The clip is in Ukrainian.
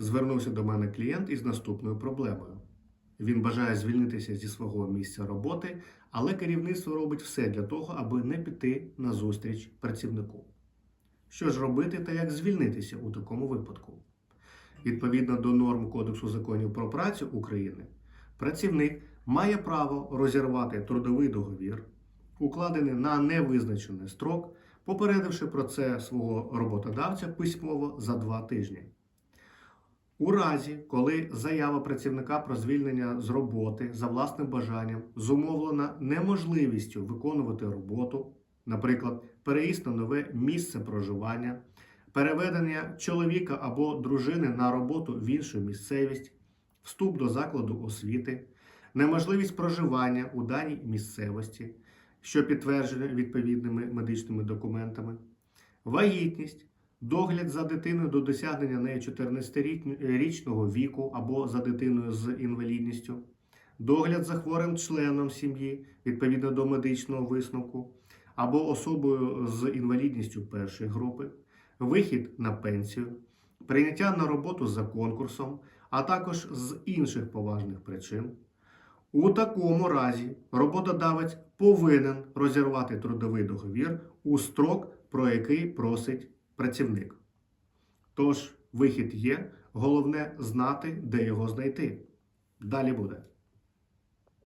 Звернувся до мене клієнт із наступною проблемою. Він бажає звільнитися зі свого місця роботи, але керівництво робить все для того, аби не піти на зустріч працівнику. Що ж робити та як звільнитися у такому випадку? Відповідно до норм Кодексу законів про працю України, працівник має право розірвати трудовий договір, укладений на невизначений строк, попередивши про це свого роботодавця письмово за два тижні. У разі, коли заява працівника про звільнення з роботи за власним бажанням зумовлена неможливістю виконувати роботу, наприклад, переїзд на нове місце проживання, переведення чоловіка або дружини на роботу в іншу місцевість, вступ до закладу освіти, неможливість проживання у даній місцевості, що підтверджено відповідними медичними документами, вагітність, догляд за дитиною до досягнення нею 14-річного віку або за дитиною з інвалідністю, догляд за хворим членом сім'ї відповідно до медичного висновку, або особою з інвалідністю першої групи, вихід на пенсію, прийняття на роботу за конкурсом, а також з інших поважних причин. У такому разі роботодавець повинен розірвати трудовий договір у строк, про який просить працівник. Тож, вихід є, головне знати, де його знайти. Далі буде.